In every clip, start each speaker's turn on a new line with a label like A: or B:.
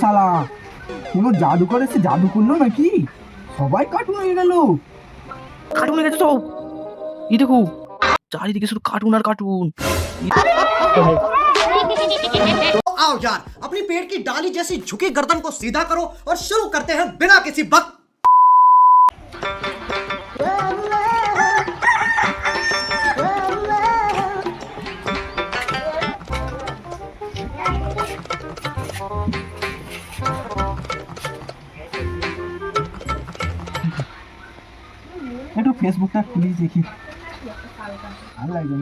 A: শালা কোনো জাদু করেছে জাদু করলো নাকি সবাই কার্টুন হয়ে গেল
B: কার্টুন হয়ে গেছে সব এই দেখো চারিদিকে শুধু কার্টুন আর কার্টুন
C: तो आओ यार अपनी पेट की डाली जैसी झुकी गर्दन को सीधा करो और शुरू करते हैं बिना किसी बक
A: ফেসবুকটা খুলি দেখি। ভালো লাগবে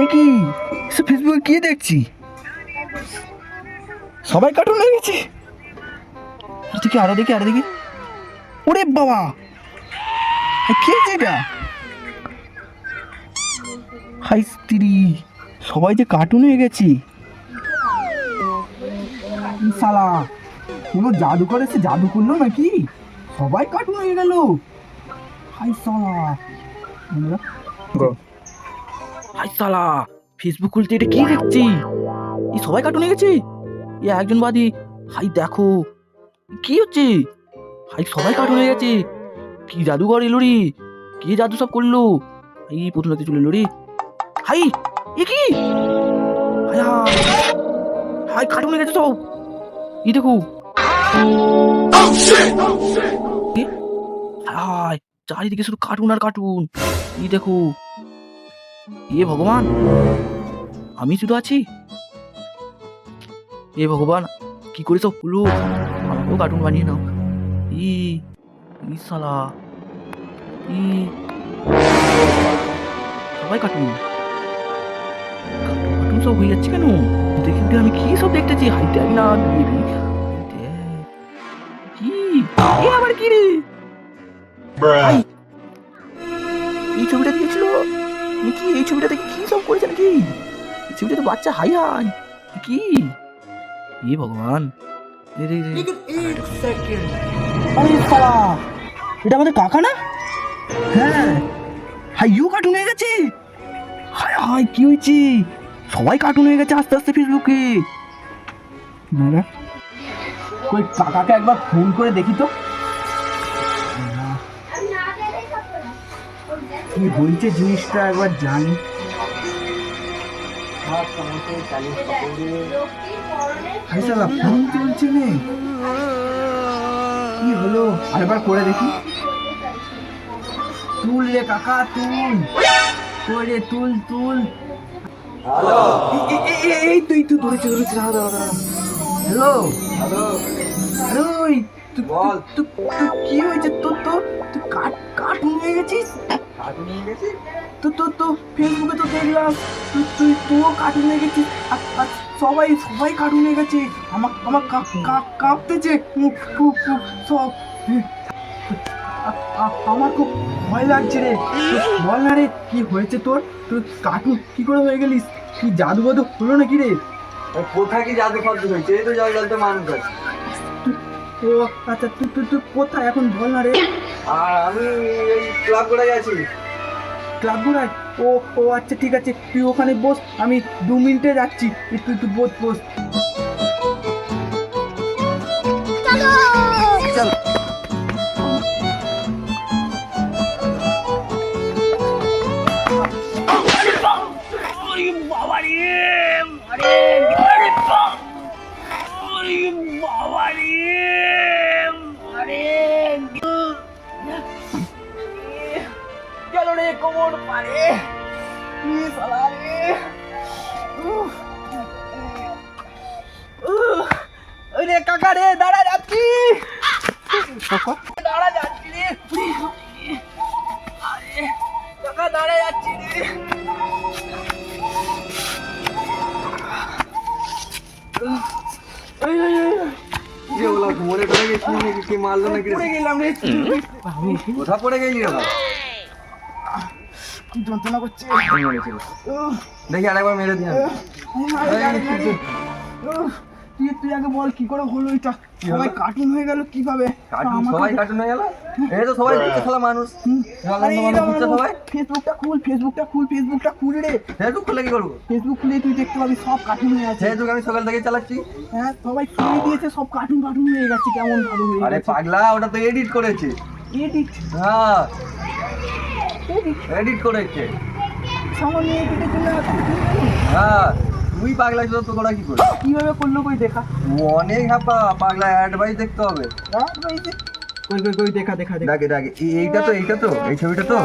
A: এ কি? ফেসবুকে কি দেখছি? সবাই কার্টুন হয়ে গেছে। আর দেখি আরও দেখি আরও দেখি। ওরে বাবা! কি আছে হাই স্ত্রী। সবাই যে কার্টুন হয়ে গেছি। সালা কোনো জাদু করেছে জাদু করল নাকি? সবাই কার্টুন হয়ে গেল। হাই সালা
B: হাই সালা ফেসবুক খুলতে এটা কি দেখছি? এই সবাই কার্টুন হয়ে গেছে? এ একজন বাদি, হাই দেখো। কি হচ্ছে? হাই সবাই কার্টুন হয়ে গেছে। কি জাদুঘর এলো রে? কে জাদু সব করল? এই প্রথম রাতে চলে এলো রে। হাই! এ কি? হাই হাই হাই কার্টুন হয়ে গেছে সব এই দেখো? হাই চারিদিকে শুধু কার্টুন আর কার্টুন। এই দেখো। এ ভগবান, আমি শুধু আছি? এ ভগবান, কি করে সব হলো? আমাকেও কার্টুন বানিয়ে নাও। ই ই সালা ই। সবাই কার্টুন। সব হয়ে যাচ্ছে কেন? দেখি আমি কি সব দেখতেছি? হাই না কি? আবার কি রে? এই ছবিটা দিয়েছিল কি? এই ছবিটা দেখে কি সব করেছে নাকি? এই ছবিটা তো বাচ্চা হাই হাই। কি? এ ভগবান।
A: এটা আমাদের কাকা না? হ্যাঁ। হাই ইউ কার্টুন হয়ে গেছে? হায় হায় কি হয়েছে? সবাই কার্টুন হয়ে গেছে আস্তে আস্তে ফেসবুকে। কই কাকাকে একবার ফোন করে দেখি তো। কি হয়েছে জিনিসটা একবার জানি। ফোন চলছে নে। কি হলো? আরেকবার করে দেখি। তুল রে কাকা তুল। তুই রে তুল তুল। এ- এ- এ- এই তুই তুই ধরেছে ধরেছে দাঁড়া দাঁড়া দাঁড়া। হ্যালো হ্যালো আরে ওই বল। তুই তুই কি হয়েছে? তোর তো তুই কাট কার্টুন হয়ে গেছিস? কার্টুন হয়ে গেছিস? তো তো তো ফেসবুকে তো দেখলাম তুই তুই তুইও কার্টুন হয়ে গেছিস। আর আর সবাই সবাই কার্টুন হয়ে গেছে। আমার আমার কাঁপতেছে। সব। আমার খুব ভয় লাগছে রে। বল না রে কি হয়েছে তোর? তুই কার্টুন কি করে হয়ে গেলিস? কি জাদু বাদু হলো নাকি রে?
D: কোথায় কি জাদু ফাদু হয়েছে? এই তো জল জল মানুষ আছে।
A: ও আচ্ছা তুই তুই তুই কোথায় এখন? বল না রে।
D: আর আমি এই ক্লাব করে আছি।
A: ক্লাব ঘোরায় ও ও আচ্ছা ঠিক আছে। তুই ওখানে বস আমি দু মিনিটে যাচ্ছি। তুই তুই বস বস। চল।
B: রে উফ। উফ। ওই রে কাকা রে দাঁড়া যাচ্ছি দাঁড়া যাচ্ছি রে আরে কাকা দাঁড়া যাচ্ছি রে
D: যে ওলা ঘুমরে পড়ে গেছি নাকি কি মারলো নাকি রে?
A: পড়ে গেলাম রে।
D: কোথা পড়ে গেলি রে?
A: কি যন্ত্রণা করছে।
D: দেখি আরেকবার মেরে।
A: উফ, তুই তুই আগে বল কি করে হলো এটা? সবাই কার্টুন হয়ে গেল কীভাবে?
D: সবাই কার্টুন হয়ে গেল? এই তো সবাই দেখতে খেলা মানুষ। সবাই।
A: ফেসবুকটা খুল ফেসবুকটা খুল ফেসবুকটা খুল রে।
D: ফেসবুক খুলে কি করব?
A: ফেসবুক খুলে তুই দেখতে পাবি সব কার্টুন হয়ে আছে।
D: ফেসবুক আমি সকাল থেকে চালাচ্ছি।
A: হ্যাঁ সবাই খুলে দিয়েছে সব কার্টুন কার্টুন হয়ে গেছে কেমন ভালো হয়ে
D: আরে পাগলা ওটা তো এডিট করেছে।
A: এডিট
D: হ্যাঁ।
A: এডিট
D: করেছে? হ্যাঁ তুই পাগলা ছিল তো তোরা কি করবি
A: কীভাবে করল কই দেখা?
D: অনেক হাপা পাগলা অ্যাডভাইস দেখতে হবে।
A: হ্যাঁ কই কই কই দেখা দেখা দেখা।
D: ডাকে ডাকে এইটা তো এইটা তো এই ছবিটা তো।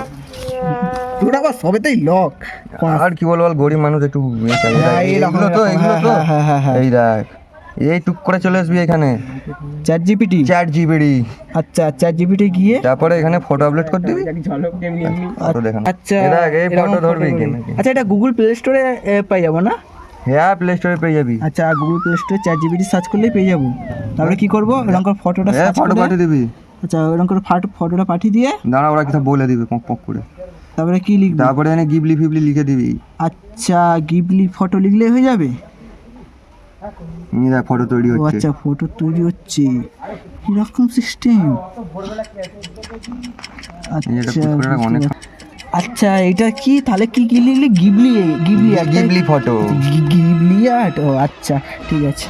A: তোর আবার সবেতেই লক
D: আর কি বলব বল গরিব মানুষ একটু ইয়ে
A: হ্যাঁ,
D: তো
A: এরকম,
D: তো
A: হ্যাঁ, হ্যাঁ, হ্যাঁ, হ্যাঁ।
D: এই দেখ। এই টুক করে চলে আসবি এখানে।
A: চ্যাট জিপিটি
D: চ্যাট জিবিডি
A: আচ্ছা চ্যাট জিপিটি গিয়ে?
D: তারপরে এখানে ফটো আপলোড করে দিবি। দেখান।
A: আচ্ছা
D: এই ফটো ধরবি
A: আচ্ছা এটা গুগল প্লে স্টোরে পাই যাব না?
D: হ্যাঁ প্লে স্টোরে পেয়ে যাবি।
A: আচ্ছা গুগল প্লে স্টোরে চ্যাট জিপিটি সার্চ করলেই পেয়ে যাব। তারপরে কি করব? এরকম করে ফটোটা
D: হ্যাঁ
A: সার্চ
D: ফটো
A: করে
D: পাঠিয়ে দিবি।
A: আচ্ছা এরকম করে ফটো ফটোটা পাঠিয়ে দিয়ে
D: দাঁড়া ওরা কিছু বলে দিবে পক পক করে।
A: তারপরে কি লিখবি?
D: তারপরে এখানে গিবলি ফিবলি লিখে দিবি।
A: আচ্ছা গিবলি ফটো লিখলে হয়ে যাবে?
D: এই দেখ ফটো তৈরি হচ্ছে।
A: আচ্ছা ফটো তৈরি হচ্ছে। কীরকম সিস্টেম আচ্ছা। আচ্ছা এটা কি? তাহলে কি কি লিখলি Ghibli Ghibli art,
D: Ghibli
A: photo Ghibli art? ও আচ্ছা ঠিক আছে।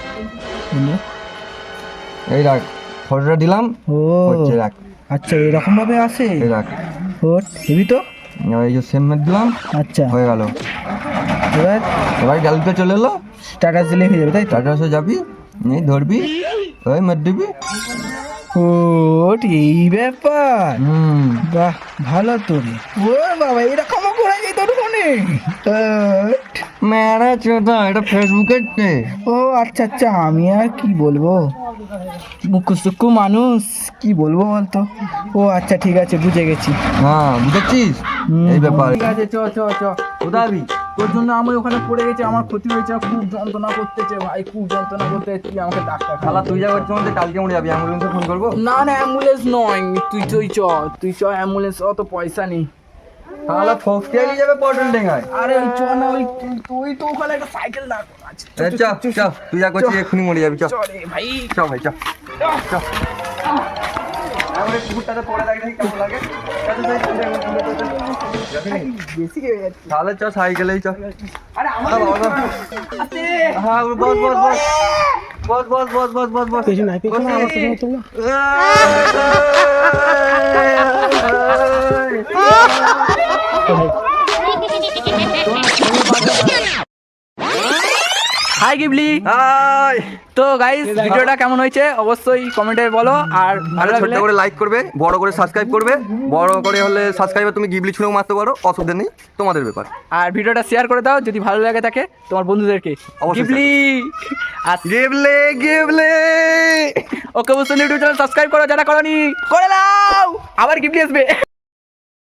D: এই রাখ ফটোটা দিলাম।
A: ও
D: রাখ।
A: আচ্ছা এরকম ভাবে আসে
D: রাখ।
A: ও হেবি তো?
D: এই যে সেম দিলাম।
A: আচ্ছা।
D: হয়ে গেল।
A: এবার?
D: এবার গ্যালরিতে চলে এলো।
A: স্ট্যাটাস দিলে হয়ে যাবে তাই তো?
D: টাটা যাবি এই ধরবি ওই মেট দিবি
A: ও এই ব্যাপার।
D: হুম।
A: বাহ ভালো তো রে। ও বাবা এরকম করা যায় তোর ফোনে
D: মেরা চোদা এটা ফেসবুকের তে
A: ও আচ্ছা আচ্ছা আমি আর কি বলব? মুখ্য সুক্কু মানুষ কি বলব বলতো? ও আচ্ছা ঠিক আছে বুঝে গেছি।
D: হ্যাঁ বুঝেছিস? এই ব্যাপার।
A: ঠিক আছে চ চ চ
D: কোথাবি
A: তোর জন্য আমি ওখানে পড়ে গেছি আমার ক্ষতি হয়েছে খুব যন্ত্রণা করতেছে ভাই খুব যন্ত্রণা করতে তুই আমাকে ডাক্তার খা
D: শালা তুই যা করছিস আমাদের কালকে মরে যাবি অ্যাম্বুলেন্সে ফোন করব?
A: না না অ্যাম্বুলেন্স নয় তুই তুই চ তুই চ অ্যাম্বুলেন্স অত পয়সা নেই।
D: ফোকতে নিয়ে যাবে পটল ডেঙ্গায়
A: আরে চ না ওই তুই- তো ওখানে একটা সাইকেল দাঁড় আছে। চ, চ,
D: তুই যা করছিস এক্ষুনি মরে যাবি চ।
A: চ রে ভাই।
D: চ ভাই চ। চ। আমার এই কুকুরটাতে পড়ে লাগে দেখি কেমন লাগে চল, চল, চল, চল, চল, চল, চল, চল। যাবি নি?
A: বেশি হয়ে যাচ্ছে
D: তাহলে চ সাইকেলেই চ
A: আরে আমার
D: হ্যাঁ, বাবা, বাবা। হ্যাঁ বস বস বস বস বস বস বস বস বস
A: পেছনে আয়, পেছনে আয়, আমার
D: বসি।
A: সাথে তোমরা। হাই গিবলি
B: হাই
A: তো গাইস ভিডিওটা কেমন হয়েছে? অবশ্যই কমেন্টে বলো। আর ভালো লাগলে
D: করে লাইক করবে বড় করে সাবস্ক্রাইব করবে। বড় করে হলে সাবস্ক্রাইবার তুমি গিবলি ছুঁড়েও মারতে পারো অসুবিধা নেই তোমাদের ব্যাপার।
A: আর ভিডিওটা শেয়ার করে দাও যদি ভালো লাগে থাকে তোমার বন্ধুদেরকে। গিবলি আর
D: গিবলি গিবলি
A: ওকে অবশ্যই ইউটিউব চ্যানেল সাবস্ক্রাইব করো যারা করনি করে দাও আবার গিফট আসবে।